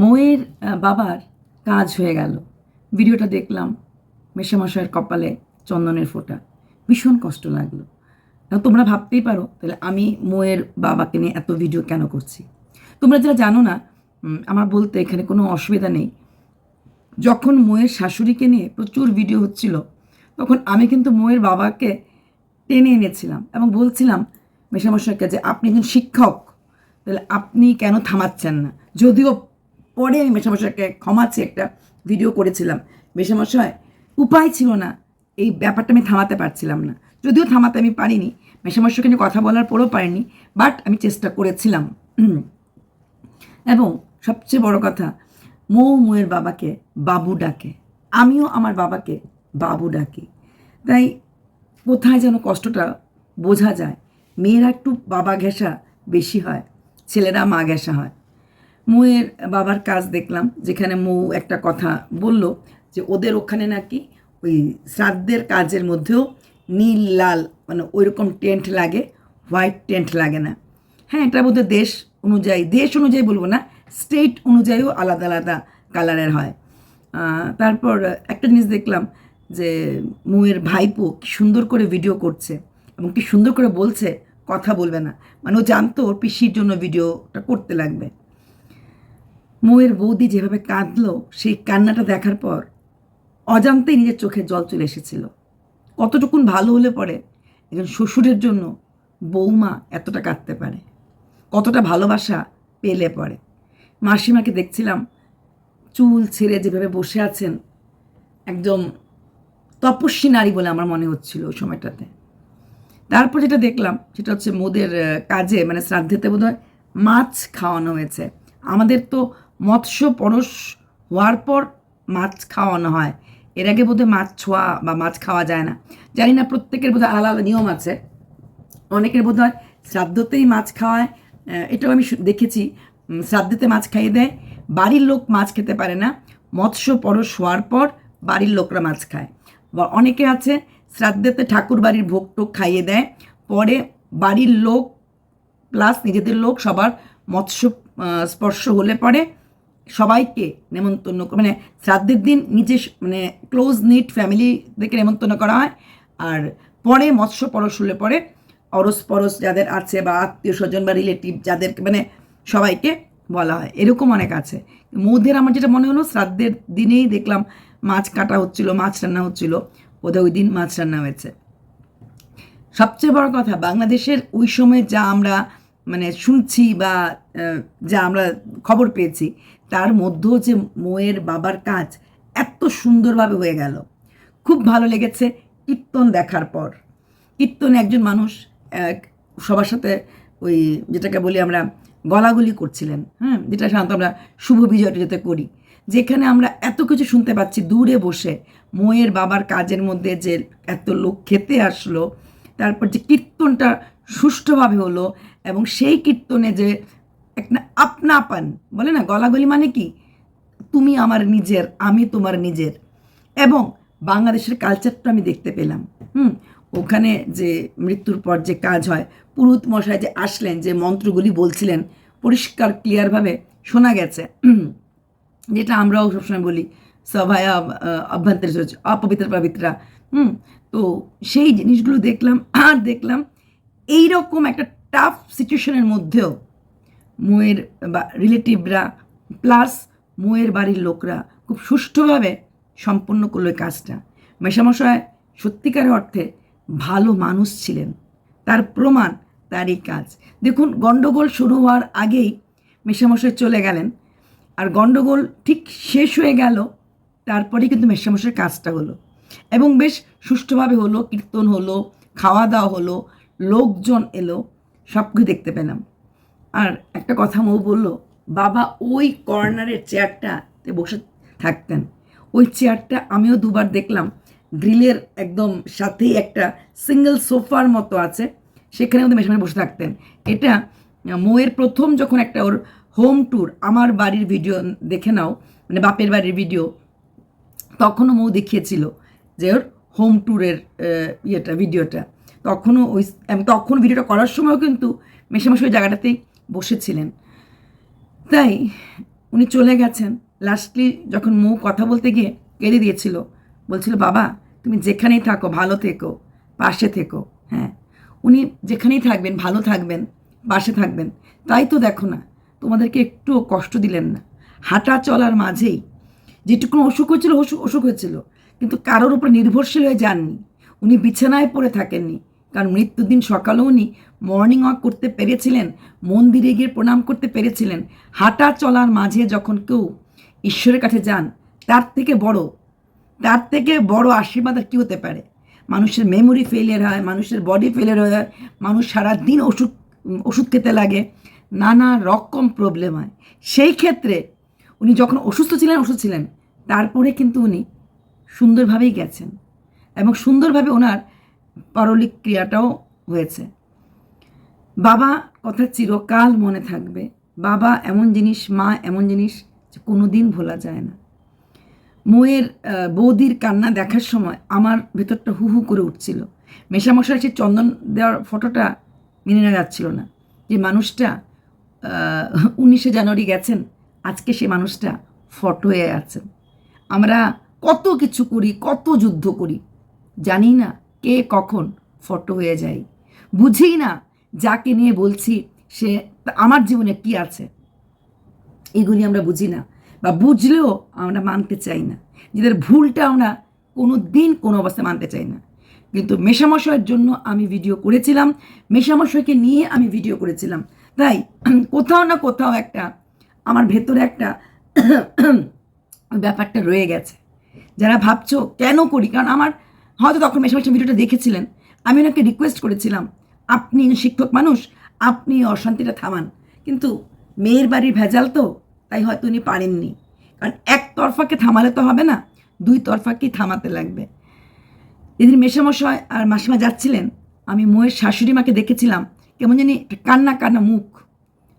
মৌয়ের বাবার কাজ হয়ে গেল। ভিডিওটা দেখলাম মেশামশাইয়ের কপালে চন্দনের ফোঁটা। ভীষণ কষ্ট লাগল। তোমরা ভাবতেই পারো, তাহলে আমি মোয়ের বাবাকে নিয়ে এত ভিডিও কেন করছি? তোমরা যারা জানো না আমার বলতে এখানে কোনো অসুবিধা নেই। যখন মোয়ের শাশুড়িকে নিয়ে প্রচুর ভিডিও হচ্ছিল, তখন আমি কিন্তু মোয়ের বাবাকে টেনে এনেছিলাম এবং বলছিলাম মেশামশাইকে যে আপনি একজন শিক্ষক, তাহলে আপনি কেন থামাচ্ছেন না? যদিও পরে আমি মেশামশাইকে ক্ষমাচ্ছি একটা ভিডিও করেছিলাম। মেশামশাই উপায় ছিল না। এই ব্যাপারটা আমি থামাতে পারছিলাম না। যদিও থামাতে আমি পারিনি মেশামশাইকে নিয়ে কথা বলার পরেও পারিনি বাট আমি চেষ্টা করেছিলাম। এবং সবচেয়ে বড় কথা মৌ মৌয়ের বাবাকে বাবু ডাকে। আমিও আমার বাবাকে বাবু ডাকি। তাই কোথায় যেন কষ্টটা বোঝা যায়। মেয়েরা একটু বাবা ঘেঁষা বেশি হয়, ছেলেরা মা ঘেঁষা হয়। মৌয়ের বাবার কাজ দেখলাম, যেখানে মৌ একটা কথা বলল যে ওদের ওখানে নাকি ওই শ্রাদ্ধের কাজের মধ্যেও নীল, লাল মানে ওইরকম টেন্ট লাগে, হোয়াইট টেন্ট লাগে না। হ্যাঁ এটা বোধহয় দেশ অনুযায়ী দেশ অনুযায়ী বলব না, স্টেট অনুযায়ীও আলাদা আলাদা কালারের হয়। তারপর একটা জিনিস দেখলাম যে মুয়ের ভাইপো কি সুন্দর করে ভিডিও করছে এবং কি সুন্দর করে বলছে, কথা বলবে না। মানে ও জানতো ওর পিসির জন্য ভিডিওটা করতে লাগবে। মৌয়ের বৌদি যেভাবে কাঁদলো, সেই কান্নাটা দেখার পর অজান্তেই নিজের চোখে জল চলে এসেছিল। কতটুকুন ভালো হলে পরে একজন শ্বশুরের জন্য বৌমা এতটা কাঁদতে পারে। কতটা ভালোবাসা পেলে পরে। মাসিমাকে দেখছিলাম চুল ছেড়ে যেভাবে বসে আছেন, একদম তপস্বী নারী বলে আমার মনে হচ্ছিল ওই সময়টাতে। তারপর যেটা দেখলাম, সেটা হচ্ছে মোদের কাজে মানে শ্রাদ্ধেতে বোধহয় মাছ খাওয়ানো হয়েছে। আমাদের তো মৎস্য পরশ হওয়ার পর মাছ খাওয়ানো হয়। এর আগে বোধহয় মাছ ছোঁয়া বা মাছ খাওয়া যায় না। জানি না, প্রত্যেকের বোধহয় আলাদা আলাদা নিয়ম আছে। অনেকের বোধ হয় শ্রাদ্ধতেই মাছ খাওয়ায়। এটাও আমি দেখেছি। শ্রাদ্ধতে মাছ খাইয়ে দেয়। বাড়ির লোক মাছ খেতে পারে না। মৎস্য পরশ হওয়ার পর বাড়ির লোকরা মাছ খায়। বা অনেকে আছে, শ্রাদ্ধেতে ঠাকুর বাড়ির ভোগ টোক খাইয়ে দেয়। পরে বাড়ির লোক, প্লাস নিজেদের লোক সবার মৎস্য স্পর্শ হলে পরে সবাইকে নেমন্তন্ন মানে শ্রাদ্ধের দিন নিজে মানে ক্লোজ নিট ফ্যামিলিদেরকে নেমন্তন্ন করা হয়। আর পরে মৎস্য পরশ হলে পরে অরস পরশ যাদের আছে বা আত্মীয় স্বজন বা রিলেটিভ যাদেরকে মানে সবাইকে বলা হয়। এরকম অনেক আছে। মৌদের আমার যেটা মনে হলো, শ্রাদ্ধের দিনেই দেখলাম মাছ কাটা হচ্ছিল, মাছ রান্না হচ্ছিল। বোধহয় ওই দিন মাছ রান্না হয়েছে। সবচেয়ে বড় কথা, বাংলাদেশের ওই সময় যা আমরা মানে শুনছি বা যা আমরা খবর পেয়েছি, তার মধ্যেও যে মোয়ের বাবার কাজ এত সুন্দরভাবে হয়ে গেল। খুব ভালো লেগেছে কীর্তন দেখার পর। কীর্তনে একজন মানুষ সবার সাথে ওই যেটাকে বলি আমরা, গলাগুলি করছিলেন হ্যাঁ? যেটা সাধারণত আমরা শুভ বিজয়টা যেতে করি। যেখানে আমরা এত কিছু শুনতে পাচ্ছি, দূরে বসে মোয়ের বাবার কাজের মধ্যে যে এত লোক খেতে আসলো, তারপর যে কীর্তনটা সুষ্ঠুভাবে হলো এবং সেই কীর্তনে যে একটা আপনাপান বলে না, গলাগলি মানে কি? তুমি আমার নিজের, আমি তোমার নিজের। এবং বাংলাদেশের কালচারটা আমি দেখতে পেলাম, হুম? ওখানে যে মৃত্যুর পর যে কাজ হয়, পুরুত মশাই যে আসলেন, যে মন্ত্রগুলি বলছিলেন, পরিষ্কার ক্লিয়ারভাবে শোনা গেছে। যেটা আমরাও সবসময় বলি, সভায় অভ্যন্তর অপবিত্র পবিত্রা, হুম? তো সেই জিনিসগুলো দেখলাম, আর দেখলাম এই রকম একটা টাফ সিচুয়েশনের মধ্যেও মোয়ের বা রিলেটিভরা প্লাস মোয়ের বাড়ির লোকরা খুব সুষ্ঠুভাবে সম্পন্ন করল এই কাজটা। মেশামশায় সত্যিকারের অর্থে ভালো মানুষ ছিলেন। তার প্রমাণ তার এই কাজ। দেখুন গণ্ডগোল শুরু হওয়ার আগেই মেশামশাই চলে গেলেন আর গণ্ডগোল ঠিক শেষ হয়ে গেল, তারপরেই কিন্তু মেশামশাইয়ের কাজটা হলো এবং বেশ সুষ্ঠুভাবে হলো, কীর্তন হলো খাওয়া দাওয়া হলো, লোকজন এলো। সব কিছু দেখতে পেলাম। আর একটা কথা মৌ বলল, বাবা, ওই কর্নারের চেয়ারটাতে বসে থাকতেন। ওই চেয়ারটা আমিও দুবার দেখলাম। গ্রিলের একদম সাথেই একটা সিঙ্গেল সোফার মতো আছে। সেখানে ওদের মেশামে বসে থাকতেন। এটা মৌয়ের প্রথম যখন একটা ওর হোম ট্যুর, আমার বাড়ির ভিডিও দেখে নাও মানে বাপের বাড়ির ভিডিও, তখনও মৌ দেখিয়েছিল যে ওর হোম ট্যুরের ইয়েটা, ভিডিওটা। তখনও ওই তখন ভিডিওটা করার সময়ও কিন্তু মেশামশাই ওই জায়গাটাতেই বসেছিলেন। তাই উনি চলে গেছেন। লাস্টলি যখন মৌ কথা বলতে গিয়ে কেঁদে দিয়েছিল, বলছিল, বাবা, তুমি যেখানেই থাকো, ভালো থেকো, পাশে থেকো। হ্যাঁ উনি যেখানেই থাকবেন, ভালো থাকবেন, পাশে থাকবেন। তাই তো দেখো না, তোমাদেরকে একটুও কষ্ট দিলেন না। হাঁটা চলার মাঝেই যেটুকু অসুখ হয়েছিল, অসুখ অসুখ হয়েছিল, কিন্তু কারোর উপর নির্ভরশীল হয়ে যাননি। উনি বিছানায় পড়ে থাকেননি। কারণ মৃত্যুর দিন সকালেও উনি মর্নিং ওয়াক করতে পেরেছিলেন, মন্দিরে গিয়ে প্রণাম করতে পেরেছিলেন। হাঁটা চলার মাঝে যখন কেউ ঈশ্বরের কাছে যান, তার থেকে বড়, তার থেকে বড় আশীর্বাদ আর কী হতে পারে? মানুষের মেমোরি ফেলিয়ার হয়, মানুষের বডি ফেলিয়ার হয়ে মানুষ সারাদিন ওষুধ ওষুধ খেতে লাগে, নানা রকম প্রবলেম হয়। সেই ক্ষেত্রে উনি যখন অসুস্থ ছিলেন অসুস্থ ছিলেন, তারপরে কিন্তু উনি সুন্দরভাবেই গেছেন। এবং সুন্দরভাবে ওনার পারলিক ক্রিয়াটাও হয়েছে। বাবা কথা চিরকাল মনে থাকবে। বাবা এমন জিনিস, মা এমন জিনিস যে কোনো দিন ভোলা যায় না। মোয়ের বৌদির কান্না দেখার সময় আমার ভেতরটা হু হু করে উঠছিল। মেশামশাই সেই চন্দন দেওয়ার ফটোটা মেনে নেওয়া যাচ্ছিল না যে মানুষটা উনিশে জানুয়ারি গেছেন, আজকে সে মানুষটা ফটো হয়ে আছেন। আমরা কত কিছু করি, কত যুদ্ধ করি জানি না কে কখন ফটো হয়ে যায়? বুঝি না যাকে নিয়ে বলছি সে আমার জীবনে কি আছে। এগুলি আমরা বুঝি না বা বুঝলেও আমরা মানতে চাই না। নিজেদের ভুলটা আমরা কোনো দিন কোনো অবস্থায় মানতে চাই না। কিন্তু মেশামশয়ের জন্য আমি ভিডিও করেছিলাম মেশামশয়কে নিয়ে আমি ভিডিও করেছিলাম। তাই কোথাও না কোথাও একটা, আমার ভেতরে একটা ব্যাপারটা রয়ে গেছে। যারা ভাবছ কেন করি? কারণ আমার হয়তো তখন মেশামশাই ভিডিওটা দেখেছিলেন। আমি ওনাকে রিকোয়েস্ট করেছিলাম, আপনি শিক্ষক মানুষ, আপনি অশান্তিটা থামান। কিন্তু মেয়ের বাড়ির ভেজাল তো, তাই হয়তো উনি পারেননি। কারণ এক তরফাকে থামালে তো হবে না, দুই তরফাকেই থামাতে লাগবে। যেদিন মেশামশাই আর মাসিমা যাচ্ছিলেন, আমি মোয়ের শাশুড়ি মাকে দেখেছিলাম, কেমন জানি কান্না কান্না মুখ।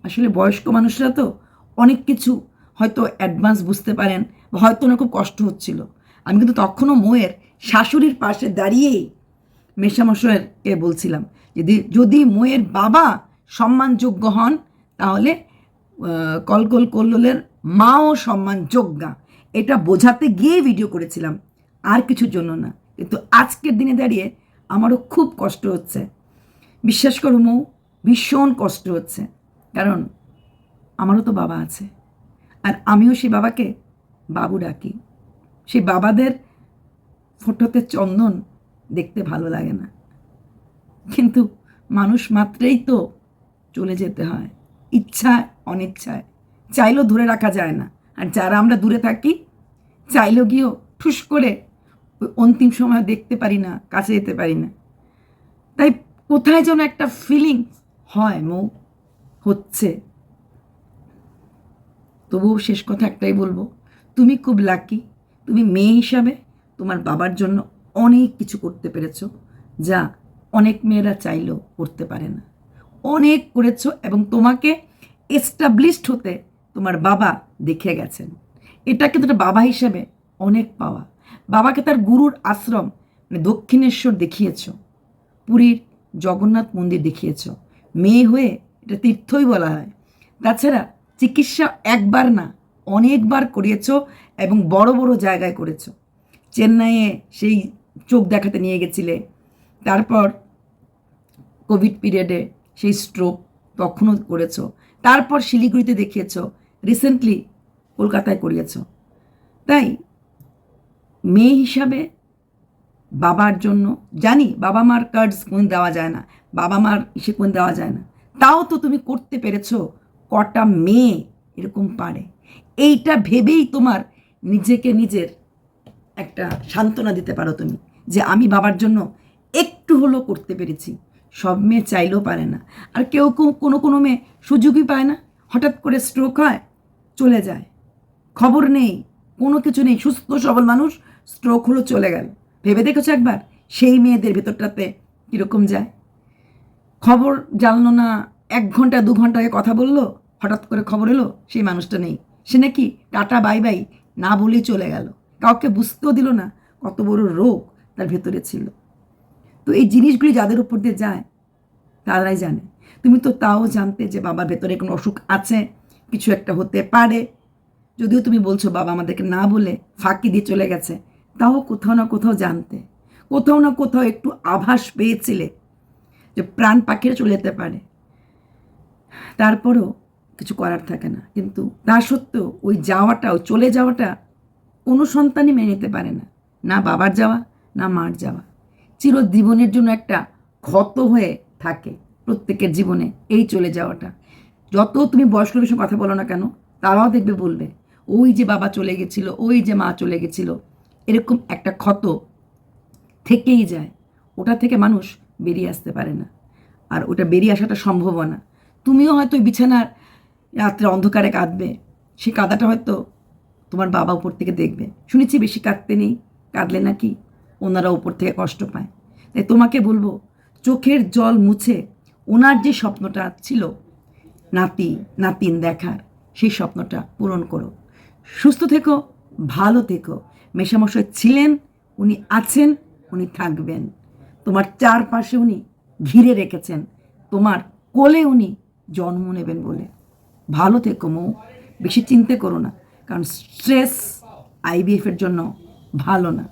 আসলে বয়স্ক মানুষরা তো অনেক কিছু হয়তো অ্যাডভান্স বুঝতে পারেন হয়তো ওনার খুব কষ্ট হচ্ছিল। আমি কিন্তু তখনও মোয়ের শাশুড়ির পাশে দাঁড়িয়েই মেশামশাইকে বলছিলাম যদি যদি মোয়ের বাবা সম্মানযোগ্য হন, তাহলে কলকল কল্লোলের মাও সম্মানযোগ্যা। এটা বোঝাতে গিয়ে ভিডিও করেছিলাম, আর কিছুর জন্য না। কিন্তু আজকের দিনে দাঁড়িয়ে আমারও খুব কষ্ট হচ্ছে। বিশ্বাস করো মৌ, ভীষণ কষ্ট হচ্ছে। কারণ আমারও তো বাবা আছে, আর আমিও সেই বাবাকে বাবু ডাকি। সেই বাবাদের ফটোতে চন্দন দেখতে ভালো লাগে না। কিন্তু মানুষ মাত্রেই তো চলে যেতে হয়। ইচ্ছায় অনিচ্ছায়। চাইলেও দূরে রাখা যায় না। আর যারা আমরা দূরে থাকি, চাইলেও গিয়েও ঠুস করে অন্তিম সময় দেখতে পারি না, কাছে যেতে পারি না। তাই কোথায় যেন একটা ফিলিং হয় মৌ, হচ্ছে। তবুও শেষ কথা একটাই বলব, তুমি খুব লাকি তুমি মেয়ে হিসাবে তোমার বাবার জন্য অনেক কিছু করতে পেরেছ যা অনেক মেয়েরা চাইলেও করতে পারে না। অনেক করেছ এবং তোমাকে এস্টাবলিশড হতে তোমার বাবা দেখে গেছেন। এটা কিন্তু বাবা হিসেবে অনেক পাওয়া। বাবাকে তার গুরুর আশ্রম মানে দক্ষিণেশ্বর দেখিয়েছ। পুরীর জগন্নাথ মন্দির দেখিয়েছ। মেয়ে হয়ে এটা তীর্থই বলা হয়। তাছাড়া চিকিৎসা একবার না অনেকবার করিয়েছ এবং বড় বড় জায়গায় করেছ। চেন্নাইয়ে সেই চোখ দেখাতে নিয়ে গেছিলে। তারপর কোভিড পিরিয়ডে সেই স্ট্রোক তখনও করেছ। তারপর শিলিগুড়িতে দেখিয়েছো রিসেন্টলি কলকাতায় করিয়েছো। তাই মেয়ে হিসাবে বাবার জন্য, জানি বাবা মার কার্ডস কোন দেওয়া যায় না, বাবা মার ইসে কোন দেওয়া যায় না। তাও তো তুমি করতে পেরেছ, কটা মেয়ে এরকম পারে। এইটা ভেবেই তোমার নিজেকে নিজের একটা সান্ত্বনা দিতে পারো তুমি, যে আমি বাবার জন্য একটু হলেও করতে পেরেছি। সব মেয়ে চাইলেও পারে না। আর কেউ কেউ কোনো কোনো মেয়ে সুযোগই পায় না। হঠাৎ করে স্ট্রোক হয়, চলে যায়। খবর নেই, কোনো কিছু নেই। সুস্থ, সবল মানুষ স্ট্রোক হলো চলে গেল। ভেবে দেখেছ একবার? সেই মেয়েদের ভেতরটাতে কীরকম যায়? খবর জানলো না, এক ঘণ্টা, দু ঘণ্টা আগে কথা বলল, হঠাৎ করে খবর এলো, সেই মানুষটা নেই। সে নাকি টাটা, বাই বাই, না বলেই চলে গেল। কাউকে বুঝতেও দিল না কত বড় রোগ তার ভেতরে ছিল। তো এই জিনিসগুলি যাদের উপর দিয়ে যায়, তারাই জানে। তুমি তো তাও জানতে যে বাবার ভেতরে কোনো অসুখ আছে, কিছু একটা হতে পারে। যদিও তুমি বলছো বাবা আমাদেরকে না বলে ফাঁকি দিয়ে চলে গেছে, তাও কোথাও না কোথাও জানতে। কোথাও না কোথাও একটু আভাস পেয়েছিলে যে প্রাণ পাখিরা চলে যেতে পারে। তারপরেও কিছু করার থাকে না। কিন্তু তা সত্ত্বেও ওই যাওয়াটা চলে যাওয়াটা কোনো সন্তানই মেনে নিতে পারে না। না বাবার যাওয়া, না মার যাওয়া। চিরজীবনের জন্য একটা ক্ষত হয়ে থাকে প্রত্যেকের জীবনে এই চলে যাওয়াটা। যত তুমি বয়স্ক বিষয়ে কথা বলো না কেন, তারাও দেখবে বলবে, ওই যে বাবা চলে গেছিল, ওই যে মা চলে গেছিল। এরকম একটা ক্ষত থেকেই যায়। ওটা থেকে মানুষ বেরিয়ে আসতে পারে না। আর ওটা বেরিয়ে আসাটা সম্ভব না। তুমিও হয়তো বিছানার রাত্রে অন্ধকারে কাঁদবে। সে কাদাটা হয়তো তোমার বাবা উপর থেকে দেখবে। শুনেছি বেশি কাঁদতে নেই। কাঁদলে নাকি ওনারা উপর থেকে কষ্ট পায়। তাই তোমাকে বলব, চোখের জল মুছে ওনার যে স্বপ্নটা ছিল, নাতি, নাতিন দেখার, সেই স্বপ্নটা পূরণ করো। সুস্থ থেকো, ভালো থেকো। মেশামশাই ছিলেন, উনি আছেন, উনি থাকবেন। তোমার চারপাশে উনি ঘিরে রেখেছেন। তোমার কোলে উনি জন্ম নেবেন বলে। ভালো থেকো মৌ বেশি চিন্তা করো না। কারণ স্ট্রেস আইবিএফের জন্য ভালো না।